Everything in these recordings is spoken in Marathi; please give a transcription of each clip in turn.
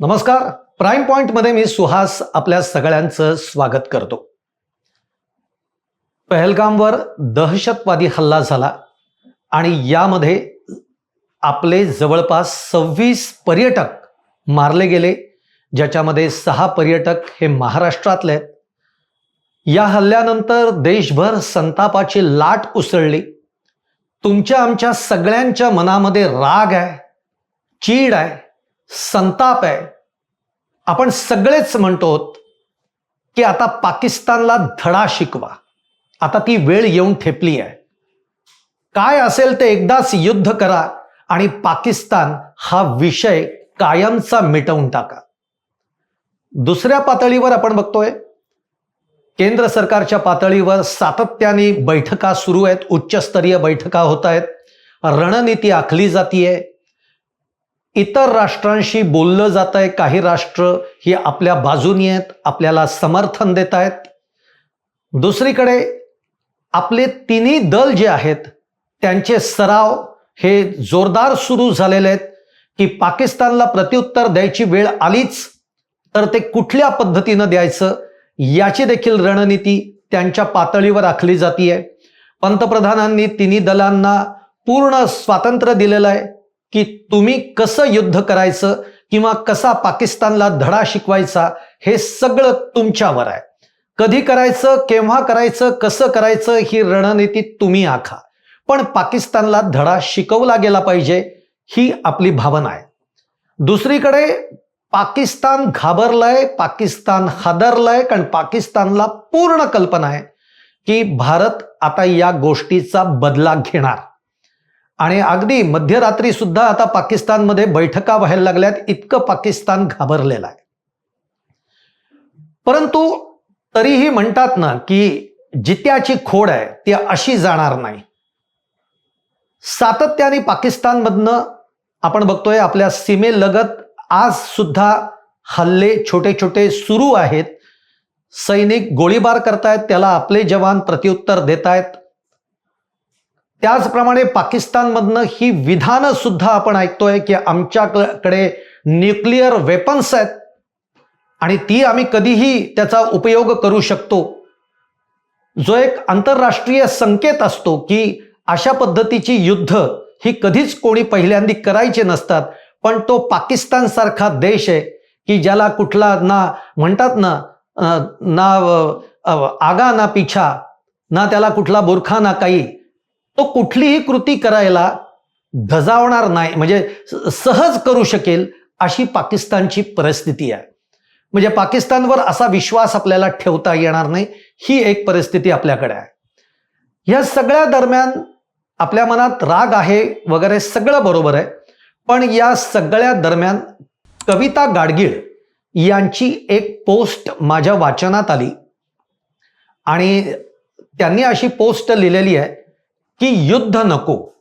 नमस्कार. प्राईम पॉइंटमध्ये मी सुहास आपल्या सगळ्यांचं स्वागत करतो. पहलगामवर दहशतवादी हल्ला झाला आणि यामध्ये आपले जवळपास सव्वीस पर्यटक मारले गेले ज्याच्यामध्ये सहा पर्यटक हे महाराष्ट्रातले आहेत. या हल्ल्यानंतर देशभर संतापाची लाट उसळली. तुमच्या आमच्या सगळ्यांच्या मनामध्ये राग आहे चीड आहे संताप आहे. आपण सगळेच म्हणतो की आता पाकिस्तानला धडा शिकवा. आता ती वेळ येऊन ठेपली आहे. काय असेल ते एकदाच युद्ध करा आणि पाकिस्तान हा विषय कायमचा मिटवून टाका. दुसऱ्या पातळीवर आपण बघतोय केंद्र सरकारच्या पातळीवर सातत्याने बैठका सुरू आहेत उच्चस्तरीय बैठका होत आहेत रणनीती आखली जातीये. इतर राष्ट्रांशी बोललं जात आहे काही राष्ट्र ही आपल्या बाजूनी आहेत आपल्याला समर्थन देत आहेत दुसरीकडे आपले तिन्ही दल जे आहेत त्यांचे सराव हे जोरदार सुरू झालेले आहेत की पाकिस्तानला प्रत्युत्तर द्यायची वेळ आलीच तर ते कुठल्या पद्धतीनं द्यायचं याची देखील रणनीती त्यांच्या पातळीवर आखली जातीये. पंतप्रधानांनी तिन्ही दलांना पूर्ण स्वातंत्र्य दिलेलं आहे. की तुम्ही कसं युद्ध करायचं किंवा कसा पाकिस्तानला धडा शिकवायचा हे सगळं तुमच्यावर आहे. कधी करायचं केव्हा करायचं कसं करायचं ही रणनीती तुम्ही आखा. पण पाकिस्तानला धडा शिकवला गेला पाहिजे ही आपली भावना आहे. दुसरीकडे पाकिस्तान घाबरलंय पाकिस्तान हादरलंय कारण पाकिस्तानला पूर्ण कल्पना आहे की भारत आता या गोष्टीचा बदला घेणार. आणि अगदी मध्यरात्री सुद्धा आता पाकिस्तानमध्ये बैठका व्हायला लागल्यात. इतकं पाकिस्तान घाबरलेलं आहे. परंतु तरीही म्हणतात ना की जित्याची खोड आहे ती अशी जाणार नाही. सातत्याने पाकिस्तानमधनं आपण बघतोय आपल्या सीमेलगत आज सुद्धा हल्ले छोटे छोटे सुरू आहेत. सैनिक गोळीबार करतायत त्याला आपले जवान प्रत्युत्तर देत आहेत त्याचप्रमाणे पाकिस्तानमधनं ही विधानं सुद्धा आपण ऐकतोय की आमच्याकडे न्यूक्लिअर वेपन्स आहेत आणि ती आम्ही कधीही त्याचा उपयोग करू शकतो. जो एक आंतरराष्ट्रीय संकेत असतो की अशा पद्धतीची युद्ध ही कधीच कोणी पहिल्यांदी करायचे नसतात पण तो पाकिस्तानसारखा देश आहे की ज्याला कुठला ना म्हणतात ना ना आगा ना पिछा ना त्याला कुठला बुरखा ना काही तो कुठलीही कृती करायला धजावणार नाही म्हणजे सहज करू शकेल अशी पाकिस्तानची परिस्थिती आहे. म्हणजे पाकिस्तानवर असा विश्वास आपल्याला ठेवता येणार नाही ही एक परिस्थिती आपल्याकडे आहे. या सगळ्या दरम्यान आपल्या मनात राग आहे वगैरे सगळं बरोबर आहे पण या सगळ्या दरम्यान कविता गाडगीळ यांची एक पोस्ट माझ्या वाचनात आली. आणि त्यांनी अशी पोस्ट लिहिलेली आहे की युद्ध नको.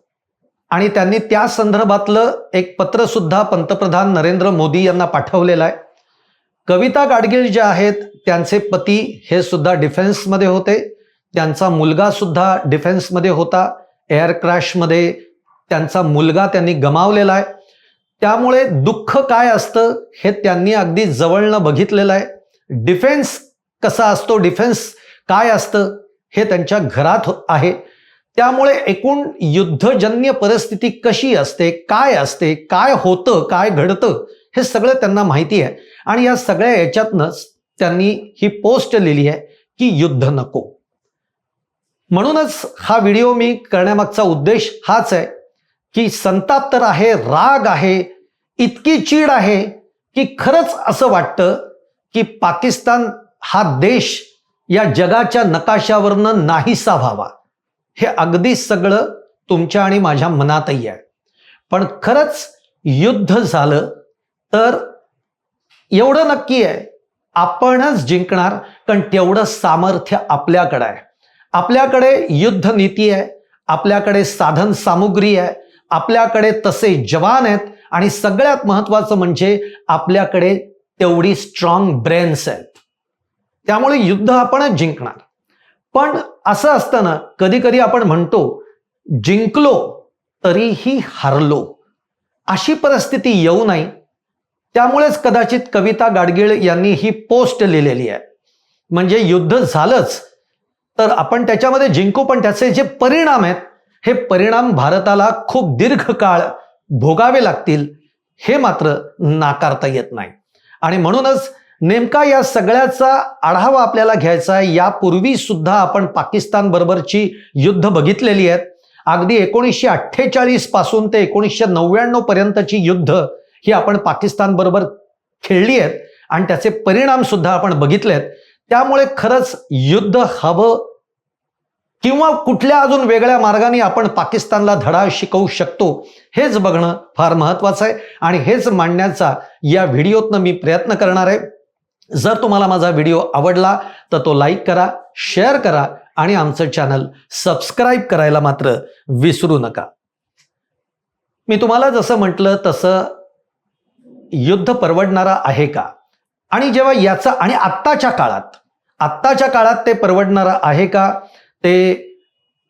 आणि त्यांनी त्या संदर्भातलं एक पत्र सुद्धा पंतप्रधान नरेंद्र मोदी यांना पाठवलेलं आहे. कविता गाडगीळ ज्या आहेत त्यांचे पती हे सुद्धा डिफेन्समध्ये होते. त्यांचा मुलगा सुद्धा डिफेन्समध्ये होता. एअर क्रॅशमध्ये त्यांचा मुलगा त्यांनी गमावलेला आहे. त्यामुळे दुःख काय असतं हे त्यांनी अगदी जवळनं बघितलेलं आहे. डिफेन्स कसा असतो डिफेन्स काय असतं हे त्यांच्या घरात आहे. त्यामुळे एकूण युद्धजन्य परिस्थिती कशी असते काय असते काय होतं काय घडतं हे सगळं त्यांना माहिती आहे. आणि या सगळ्या याच्यातनंच त्यांनी ही पोस्ट लिहिली आहे की युद्ध नको. म्हणूनच हा व्हिडिओ मी करण्यामागचा उद्देश हाच आहे की संताप तर आहे राग आहे इतकी चीड आहे की खरंच असं वाटतं की पाकिस्तान हा देश या जगाच्या नकाशावरनं नाहीसा व्हावा. हे अगदी सगळं तुमच्या आणि माझ्या मनातही आहे. पण खरंच युद्ध झालं तर एवढं नक्की आहे आपणच जिंकणार कारण तेवढं सामर्थ्य आपल्याकडे आहे. आपल्याकडे युद्ध नीती आहे आपल्याकडे साधन सामुग्री आहे आपल्याकडे तसे जवान आहेत आणि सगळ्यात महत्वाचं म्हणजे आपल्याकडे तेवढी स्ट्रॉंग ब्रेन्स आहेत. त्यामुळे युद्ध आपणच जिंकणार. पण असं असतं ना कधी कधी आपण म्हणतो जिंकलो तरीही हरलो. अशी परिस्थिती येऊ नाही त्यामुळेच कदाचित कविता गाडगीळ यांनी ही पोस्ट लिहिलेली आहे. म्हणजे युद्ध झालंच तर आपण त्याच्यामध्ये जिंकू पण त्याचे जे परिणाम आहेत हे परिणाम भारताला खूप दीर्घकाळ भोगावे लागतील हे मात्र नाकारता येत नाही. आणि म्हणूनच नेमका या सगळ्याचा आढावा आपल्याला घ्यायचा आहे. यापूर्वी सुद्धा आपण पाकिस्तान बरोबरची युद्ध बघितलेली आहेत. अगदी एकोणीसशे अठ्ठेचाळीसपासून ते एकोणीसशे नव्याण्णव पर्यंतची युद्ध ही आपण पाकिस्तान बरोबर खेळली आहेत. आणि त्याचे परिणाम सुद्धा आपण बघितले आहेत. त्यामुळे खरंच युद्ध हवं किंवा कुठल्या अजून वेगळ्या मार्गाने आपण पाकिस्तानला धडा शिकवू शकतो हेच बघणं फार महत्वाचं आहे. आणि हेच मांडण्याचा या व्हिडिओतनं मी प्रयत्न करणार आहे. जर तुम्हाला माझा व्हिडिओ आवडला तर तो लाईक करा शेअर करा आणि आमचं चॅनल सबस्क्राईब करायला मात्र विसरू नका. मी तुम्हाला जसं म्हटलं तसं युद्ध परवडणारा आहे का? आणि जेव्हा याचा आणि आत्ताच्या काळात आत्ताच्या काळात ते परवडणारं आहे का? ते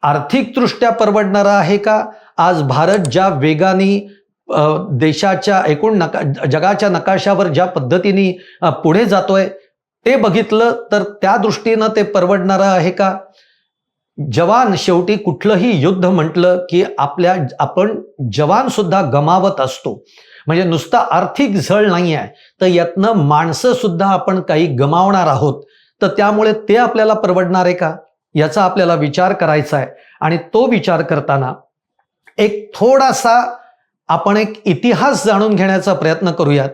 आर्थिकदृष्ट्या परवडणारं आहे का? आज भारत ज्या वेगाने देशाच्या एकूण नका जगाच्या नकाशावर ज्या पद्धतीने पुढे जातोय ते बघितलं तर त्या दृष्टीनं ते परवडणारं आहे का? जवान शेवटी कुठलंही युद्ध म्हटलं की आपल्या आपण जवान सुद्धा गमावत असतो. म्हणजे नुसता आर्थिक झळ नाही आहे तर यातनं माणसं सुद्धा आपण काही गमावणार आहोत. तर त्यामुळे ते आपल्याला परवडणार आहे का? याचा आपल्याला विचार करायचा आहे. आणि तो विचार करताना एक थोडासा आपण एक इतिहास जाणून घेण्याचा प्रयत्न करूयात.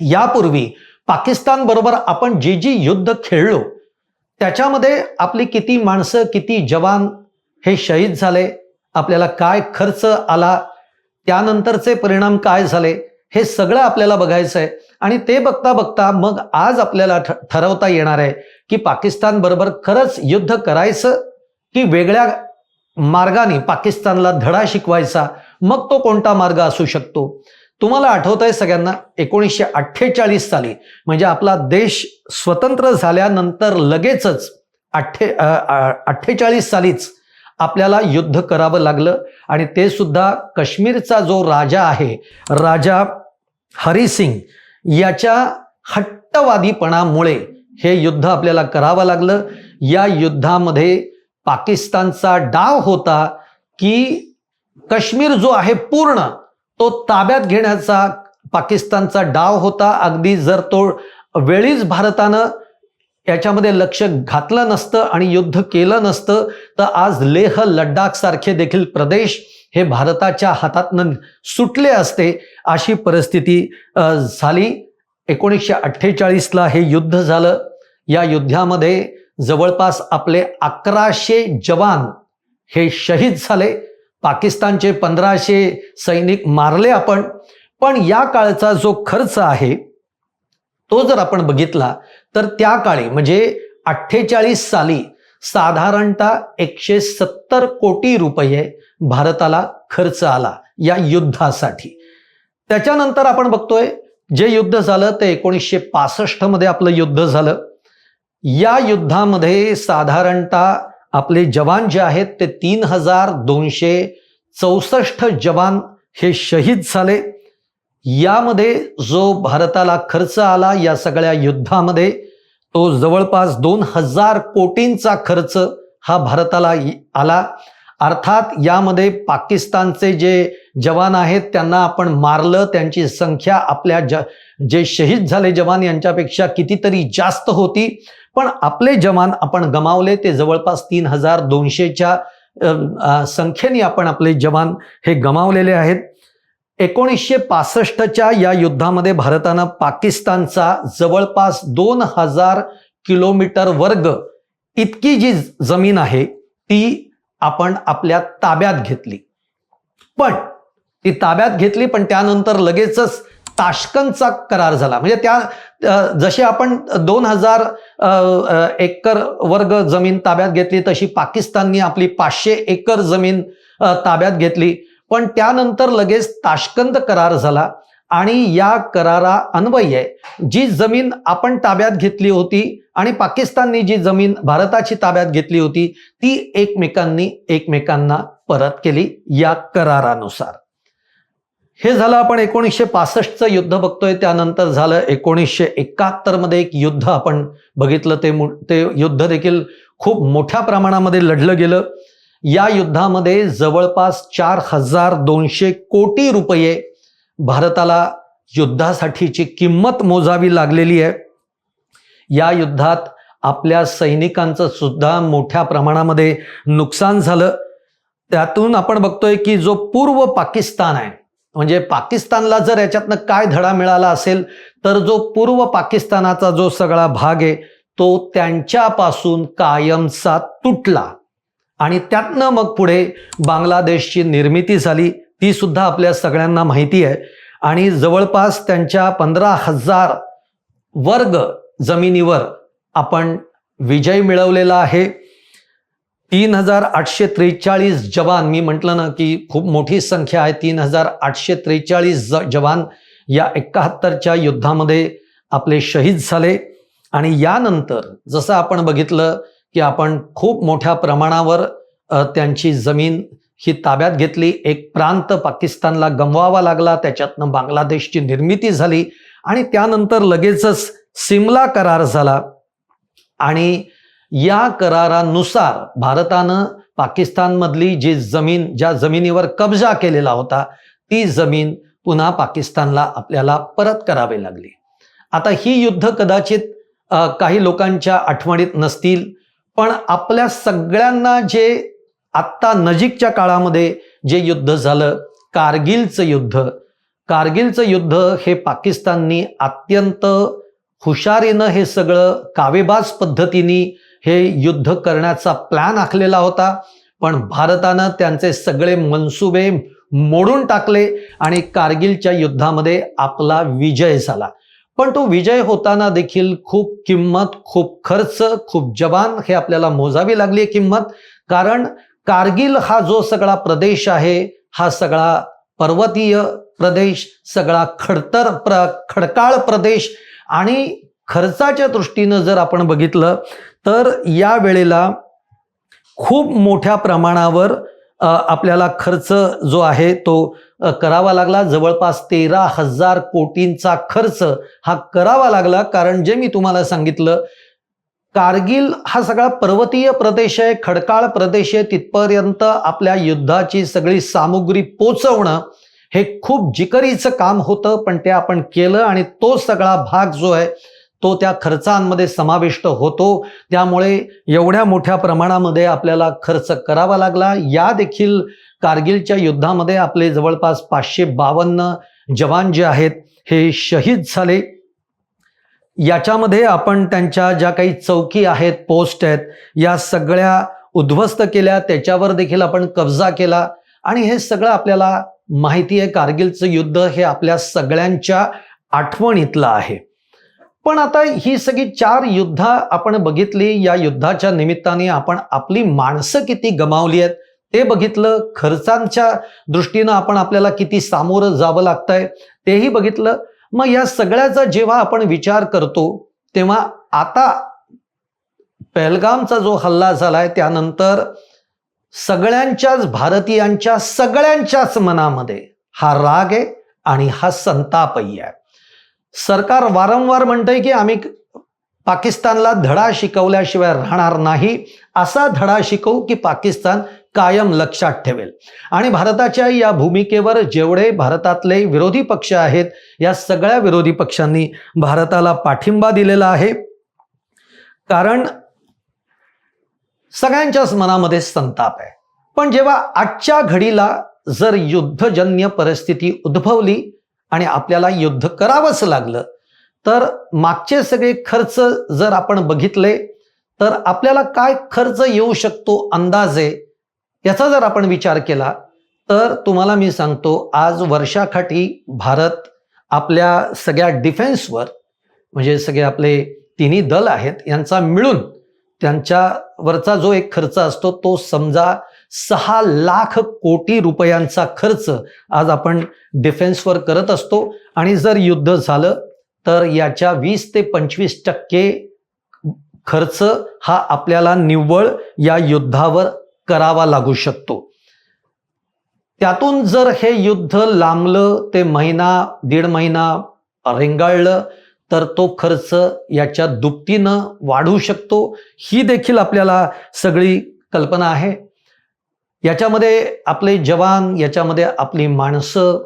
यापूर्वी पाकिस्तान बरोबर आपण जे जी युद्ध खेळलो त्याच्यामध्ये आपली किती माणसं किती जवान हे शहीद झाले आपल्याला काय खर्च आला त्यानंतरचे परिणाम काय झाले हे सगळं आपल्याला बघायचं आहे. आणि ते बघता बघता मग आज आपल्याला ठ ठरवता येणार आहे की पाकिस्तान बरोबर खरंच युद्ध करायचं की वेगळ्या मार्गाने पाकिस्तानला धडा शिकवायचा मग तो कोणता मार्ग असू शकतो? तुम्हाला आठवत आहे सगळ्यांना एकोणीसशे अठ्ठेचाळीस साली म्हणजे आपला देश स्वतंत्र झाल्यानंतर लगेचच अठ्ठे अठ्ठेचाळीस सालीच आपल्याला युद्ध करावं लागलं आणि ते सुद्धा काश्मीरचा जो राजा आहे राजा हरिसिंग याच्या हट्टवादीपणामुळे हे युद्ध आपल्याला करावं लागलं. या युद्धामध्ये पाकिस्तानचा डाव होता की काश्मीर जो आहे पूर्ण तो ताब्यात घेण्याचा पाकिस्तानचा डाव होता. अगदी जर तो वेळीच भारतानं याच्यामध्ये लक्ष घातलं नसतं आणि युद्ध केलं नसतं तर आज लेह लडाख सारखे देखील प्रदेश हे भारताच्या हातातनं सुटले असते अशी परिस्थिती झाली. एकोणीसशे अठ्ठेचाळीसला हे युद्ध झालं. या युद्धामध्ये जवळपास आपले अकराशे जवान हे शहीद झाले. पाकिस्तानचे पंधराशे सैनिक मारले आपण. पण या काळचा जो खर्च आहे तो जर आपण बघितला तर त्या काळी म्हणजे अठ्ठेचाळीस साली साधारणतः एकशे सत्तर कोटी रुपये भारताला खर्च आला या युद्धासाठी. त्याच्यानंतर आपण बघतोय जे युद्ध झालं ते एकोणीसशे पासष्टमध्ये आपलं युद्ध झालं. या युद्धामध्ये साधारणतः आपले जवान जे आहेत ते तीन हजार दोनशे चौसष्ट जवान हे शहीद झाले. यामध्ये जो भारताला खर्च आला या सगळ्या युद्धामध्ये तो जवळपास दोन हजार कोटींचा खर्च हा भारताला आला. अर्थात यामध्ये पाकिस्तानचे जे जवान आहेत त्यांना आपण मारलं त्यांची संख्या आपल्या ज जे शहीद झाले जवान यांच्यापेक्षा कितीतरी जास्त होती. पण आपले जवान आपण गमावले ते जवळपास तीन हजार दोनशेच्या संख्येने आपण आपले जवान हे गमावलेले आहेत. एकोणीसशे पासष्टच्या या युद्धामध्ये भारतानं पाकिस्तानचा जवळपास दोन हजार किलोमीटर वर्ग इतकी जी जमीन आहे ती आपण आपल्या ताब्यात घेतली. पण ती ताब्यात घेतली पण त्यानंतर लगेचच ताशकंदचा करार झाला. म्हणजे त्या जसे आपण दोन हजार एकर वर्ग जमीन ताब्यात घेतली तशी पाकिस्ताननी आपली पाचशे एकर जमीन ताब्यात घेतली. पण त्यानंतर लगेच ताशकंद करार झाला आणि या करारा अन्वये जी जमीन आपण ताब्यात घेतली होती आणि पाकिस्ताननी जी जमीन भारताची ताब्यात घेतली होती ती एकमेकांनी एकमेकांना परत केली या करारानुसार. हे झालं आपण एकोणीसशे पासष्टचं युद्ध बघतोय. त्यानंतर झालं एकोणीसशे एकाहत्तरमध्ये एक युद्ध आपण बघितलं. ते मु- ते युद्ध देखील खूप मोठ्या प्रमाणामध्ये लढलं गेलं. या युद्धामध्ये जवळपास चार हजार दोनशे कोटी रुपये भारताला युद्धासाठीची किंमत मोजावी लागलेली आहे. या युद्धात आपल्या सैनिकांचं सुद्धा मोठ्या प्रमाणामध्ये नुकसान झालं. त्यातून आपण बघतोय की जो पूर्व पाकिस्तान आहे म्हणजे पाकिस्तानला जर याच्यातनं काय धडा मिळाला असेल तर जो पूर्व पाकिस्तानाचा जो सगळा भाग आहे तो त्यांच्यापासून कायमचा तुटला. आणि त्यातनं मग पुढे बांगलादेशची निर्मिती झाली ती सुद्धा आपल्या सगळ्यांना माहिती आहे. आणि जवळपास त्यांच्या पंधरा हजार वर्ग जमिनीवर आपण विजय मिळवलेला आहे. तीन हजार आठशे त्रेचाळीस जवान मी म्हटलं ना की खूप मोठी संख्या आहे तीन हजार आठशे त्रेचाळीस जवान या एकाहत्तरच्या युद्धामध्ये आपले शहीद झाले. आणि यानंतर जसं आपण बघितलं की आपण खूप मोठ्या प्रमाणावर त्यांची जमीन ही ताब्यात घेतली. एक प्रांत पाकिस्तानला गमवावा लागला त्याच्यातनं बांगलादेशची निर्मिती झाली. आणि त्यानंतर लगेचच सिमला करार झाला. आणि या करारानुसार भारतानं पाकिस्तानमधली जी जमीन ज्या जमिनीवर कब्जा केलेला होता ती जमीन पुन्हा पाकिस्तानला आपल्याला परत करावी लागली. आता ही युद्ध कदाचित काही लोकांच्या आठवणीत नसतील पण आपल्या सगळ्यांना जे आत्ता नजीकच्या काळामध्ये जे युद्ध झालं कारगिलचं युद्ध कारगिलचं युद्ध हे पाकिस्ताननी अत्यंत हुशारीनं हे सगळं कावेबाज पद्धतीने हे युद्ध करण्याचा प्लॅन आखलेला होता. पण भारतानं त्यांचे सगळे मनसुबे मोडून टाकले आणि कारगिलच्या युद्धामध्ये आपला विजय झाला. पण तो विजय होताना देखील खूप किंमत खूप खर्च खूप जवान हे आपल्याला मोजावी लागली आहे किंमत. कारण कारगिल हा जो सगळा प्रदेश आहे हा सगळा पर्वतीय प्रदेश सगळा खडतर प्र खडकाळ प्रदेश आणि खर्चाच्या दृष्टीनं जर आपण बघितलं तर या वेळेला खूप मोठ्या प्रमाणावर आपल्याला खर्च जो आहे तो करावा लागला. जवळपास तेरा हजार कोटींचा खर्च हा करावा लागला. कारण जे मी तुम्हाला सांगितलं कारगिल हा सगळा पर्वतीय प्रदेश आहे खडकाळ प्रदेश आहे. तिथपर्यंत आपल्या युद्धाची सगळी सामुग्री पोचवणं हे खूप जिकरीचं काम होतं. पण ते आपण केलं आणि तो सगळा भाग जो आहे तो त्या खर्चांमध्ये समाविष्ट होतो. त्यामुळे एवढ्या मोठ्या प्रमाणामध्ये आपल्याला खर्च करावा लागला. या देखील कारगिलच्या युद्धामध्ये आपले जवळपास पाचशे बावन्न जवान जे आहेत हे शहीद झाले. याच्यामध्ये आपण त्यांच्या ज्या काही चौकी आहेत पोस्ट आहेत या सगळ्या उद्ध्वस्त केल्या. त्याच्यावर देखील आपण कब्जा केला. आणि हे सगळं आपल्याला माहिती आहे कारगिलचं युद्ध हे आपल्या सगळ्यांच्या आठवणीतलं आहे. पण आता ही सगळी चार युद्ध आपण बघितली या युद्धाच्या निमित्ताने आपण आपली माणसं किती गमावली आहेत ते बघितलं खर्चांच्या दृष्टीनं आपण आपल्याला किती सामोरं जावं लागतंय तेही बघितलं. मग या सगळ्याचा जेव्हा आपण विचार करतो तेव्हा आता पहलगामचा जो हल्ला झालाय त्यानंतर सगळ्यांच्याच भारतीयांच्या सगळ्यांच्याच मनामध्ये हा राग आहे आणि हा संतापही आहे. सरकार वारंवार म्हणतंय की आम्ही पाकिस्तानला धडा शिकवल्याशिवाय राहणार नाही. असा धडा शिकवू की पाकिस्तान कायम लक्षात ठेवेल. आणि भारताच्या या भूमिकेवर जेवढे भारतातले विरोधी पक्ष आहेत या सगळ्या विरोधी पक्षांनी भारताला पाठिंबा दिलेला आहे. कारण सगळ्यांच्याच मनामध्ये संताप आहे. पण जेव्हा आजच्या घडीला जर युद्धजन्य परिस्थिती उद्भवली आणि आपल्याला युद्ध करावंच लागलं. तर मागचे सगळे खर्च जर आपण बघितले तर आपल्याला काय खर्च येऊ शकतो अंदाजे याचा जर आपण विचार केला तर तुम्हाला मी सांगतो आज वर्षाखाटी भारत आपल्या सगळ्या डिफेन्सवर म्हणजे सगळे आपले तिन्ही दल आहेत यांचा मिळून त्यांच्यावरचा जो एक खर्च असतो तो समजा सहा लाख कोटी रुपयांचा खर्च आज आपण डिफेन्सवर करत असतो. आणि जर युद्ध झालं तर याच्या वीस ते पंचवीस टक्के खर्च हा आपल्याला निव्वळ या युद्धावर करावा लागू शकतो. त्यातून जर हे युद्ध लांबलं ते महिना दीड महिना रेंगाळलं तर तो खर्च याच्या दुपटीनं वाढू शकतो. ही देखील आपल्याला सगळी कल्पना आहे. याच्यामध्ये आपले जवान याच्यामध्ये आपली माणसं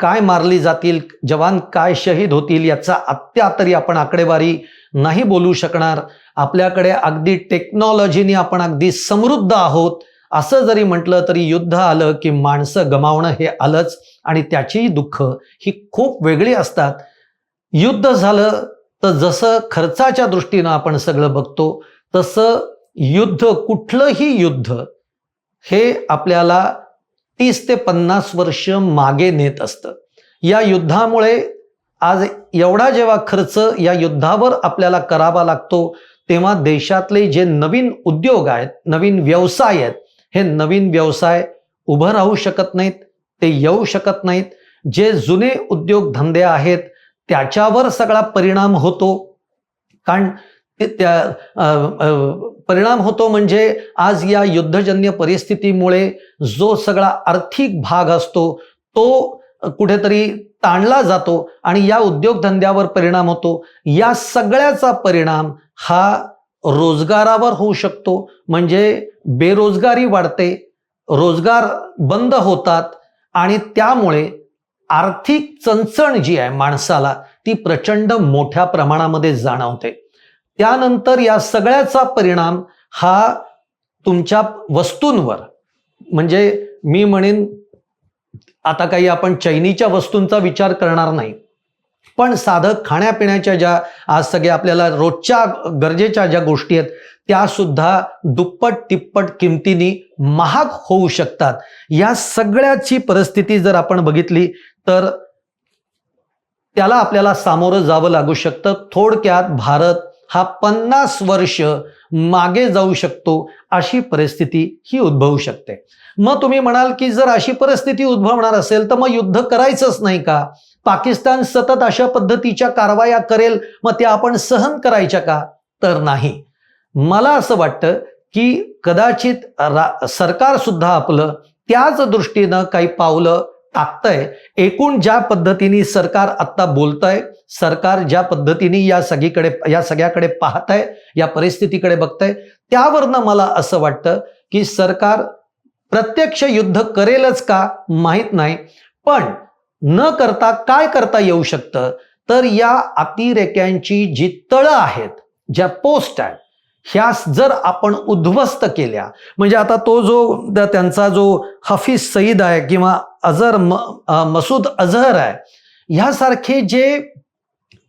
काय मारली जातील जवान काय शहीद होतील याचा आत्ता तरी आपण आकडेवारी नाही बोलू शकणार. आपल्याकडे अगदी टेक्नॉलॉजीने आपण अगदी समृद्ध आहोत. असं जरी म्हटलं तरी युद्ध आलं की माणसं गमावणं हे आलंच आणि त्याचीही दुःख ही खूप वेगळी असतात. युद्ध झालं तर जसं खर्चाच्या दृष्टीनं आपण सगळं बघतो तसं युद्ध कुठलंही युद्ध हे आपल्याला तीस ते पन्नास वर्ष मागे नेत असतं. या युद्धामुळे आज एवढा जेव्हा खर्च या युद्धावर आपल्याला करावा लागतो तेव्हा देशातले जे नवीन उद्योग आहेत नवीन व्यवसाय आहेत हे नवीन व्यवसाय उभं राहू शकत नाहीत ते येऊ शकत नाहीत. जे जुने उद्योगधंदे आहेत त्याच्यावर सगळा परिणाम होतो. कारण त्या परिणाम होतो म्हणजे आज या युद्धजन्य परिस्थितीमुळे जो सगळा आर्थिक भाग असतो तो कुठेतरी ताणला जातो आणि या उद्योगधंद्यावर परिणाम होतो. या सगळ्याचा परिणाम हा रोजगारावर होऊ शकतो. म्हणजे बेरोजगारी वाढते रोजगार बंद होतात आणि त्यामुळे आर्थिक चणचण जी आहे माणसाला ती प्रचंड मोठ्या प्रमाणामध्ये जाणवते. त्यानंतर या सगळ्याचा परिणाम हा तुमच्या वस्तूंवर. म्हणजे मी म्हणेन आता काही आपण चैनीच्या वस्तूंचा विचार करणार नाही. पण साधं खाण्यापिण्याच्या ज्या आज सगळ्या आपल्याला रोजच्या गरजेच्या ज्या गोष्टी आहेत त्या सुद्धा दुप्पट तिप्पट किमतीनी महाग होऊ शकतात. या सगळ्याची परिस्थिती जर आपण बघितली तर त्याला आपल्याला सामोरं जावं लागू शकतं. थोडक्यात भारत हा पन्नास वर्ष मागे जाऊ शकतो अशी परिस्थिती ही उद्भवू शकते. मग तुम्ही म्हणाल की जर अशी परिस्थिती उद्भवणार असेल तर मग युद्ध करायचंच नाही का? पाकिस्तान सतत अशा पद्धतीच्या कारवाया करेल मग त्या आपण सहन करायच्या का? तर नाही. मला असं वाटतं की कदाचित रा सरकार सुद्धा आपलं त्याच दृष्टीनं काही पावलं टाकतंय. एकूण ज्या पद्धतीने सरकार आत्ता बोलतंय सरकार ज्या पद्धतीने या सगळीकडे या सगळ्याकडे पाहतंय या परिस्थितीकडे बघतंय त्यावरनं मला असं वाटतं की सरकार प्रत्यक्ष युद्ध करेलच का माहीत नाही पण न करता काय करता येऊ शकतं? तर या अतिरेक्यांची जी तळं आहेत ज्या पोस्ट आहेत ह्या जर आपण उद्ध्वस्त केल्या म्हणजे आता तो जो त्यांचा जो हफीज सईद आहे किंवा अझर म मसूद अझहर आहे ह्यासारखे जे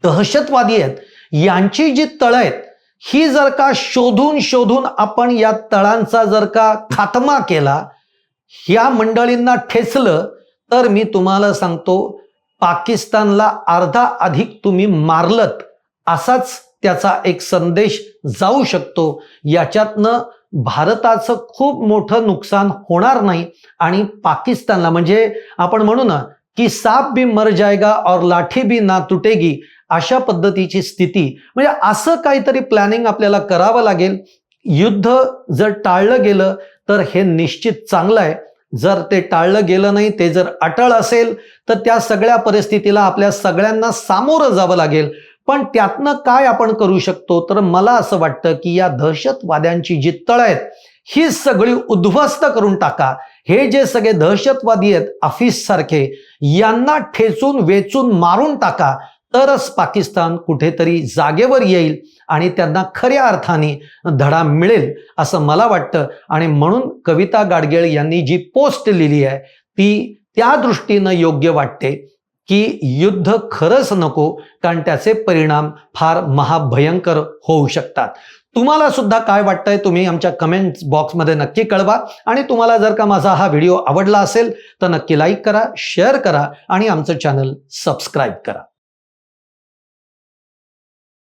दहशतवादी आहेत यांची जी तळं आहेत ही जर का शोधून शोधून आपण या तळांचा जर का खात्मा केला ह्या मंडळींना ठेचलं तर मी तुम्हाला सांगतो पाकिस्तानला अर्धा अधिक तुम्ही मारलत असाच त्याचा एक संदेश जाऊ शकतो. याच्यातनं भारताचं खूप मोठं नुकसान होणार नाही आणि पाकिस्तानला म्हणजे आपण म्हणू ना की साप भी मर जाएगा और लाठी भी ना तुटेगी अशा पद्धतीची स्थिती म्हणजे असं काहीतरी प्लॅनिंग आपल्याला करावं लागेल. युद्ध जर टाळलं गेलं तर हे निश्चित चांगलं आहे. जर ते टाळलं गेलं नाही ते जर अटळ असेल तर त्या सगळ्या परिस्थितीला आपल्या सगळ्यांना सामोरं जावं लागेल. पण त्यातनं काय आपण करू शकतो? तर मला असं वाटतं की या दहशतवाद्यांची जी तळ आहेत ही सगळी उद्ध्वस्त करून टाका. हे जे सगळे दहशतवादी आहेत अफीस सारखे यांना ठेचून वेचून मारून टाका. तरच पाकिस्तान कुठेतरी जागेवर येईल आणि त्यांना खऱ्या अर्थाने धडा मिळेल असं मला वाटतं. आणि म्हणून कविता गाडगेळ यांनी जी पोस्ट लिहिली आहे ती त्या दृष्टीनं योग्य वाटते की युद्ध खरंच नको कारण त्याचे परिणाम फार महाभयंकर होऊ शकतात. तुम्हाला सुद्धा काय वाटतंय तुम्ही आमच्या कमेंट बॉक्समध्ये नक्की कळवा. आणि तुम्हाला जर का माझा हा व्हिडिओ आवडला असेल तर नक्की लाईक करा शेअर करा आणि आमचं चॅनल सबस्क्राईब करा.